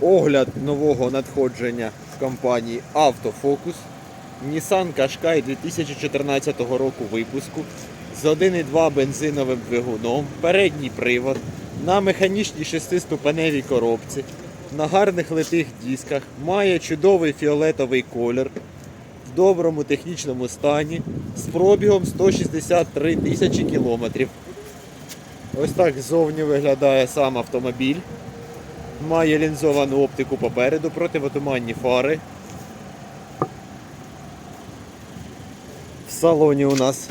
Огляд нового надходження в компанії Автофокус. Nissan Qashqai 2014 року випуску з 1,2 бензиновим двигуном, передній привод, на механічній шестиступеневій коробці, на гарних литих дисках, має чудовий фіолетовий колір, в доброму технічному стані, з пробігом 163 тисячі кілометрів. Ось так ззовні виглядає сам автомобіль. Має лінзовану оптику попереду, противотуманні фари. В салоні у нас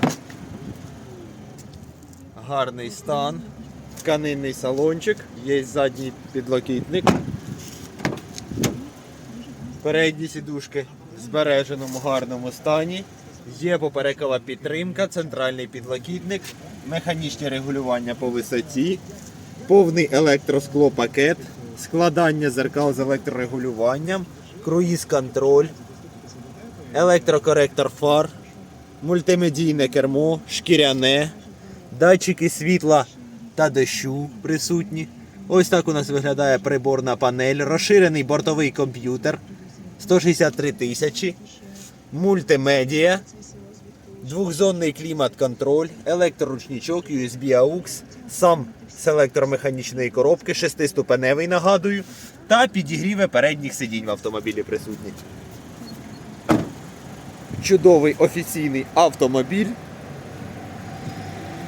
гарний стан, тканинний салончик, є задній підлокітник. Передні сідушки в збереженому гарному стані. Є поперекова підтримка, центральний підлокітник, механічне регулювання по висоті, повний електросклопакет, складання зеркал з електрорегулюванням, круїз-контроль, електрокоректор фар, мультимедійне кермо, шкіряне, датчики світла та дощу присутні. Ось так у нас виглядає приборна панель, розширений бортовий комп'ютер 163 тисячі, мультимедіа, двохзонний клімат-контроль, електроручничок, USB AUX, сам з електромеханічної коробки, шестиступеневий, нагадую, та підігріве передніх сидінь в автомобілі присутні. Чудовий офіційний автомобіль.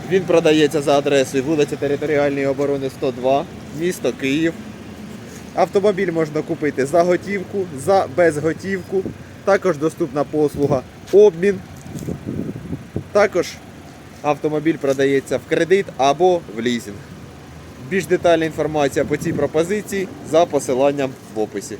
Він продається за адресою вулиця Територіальної оборони 102, місто Київ. Автомобіль можна купити за готівку, за безготівку. Також доступна послуга обмін. Також автомобіль продається в кредит або в лізинг. Більш детальна інформація по цій пропозиції за посиланням в описі.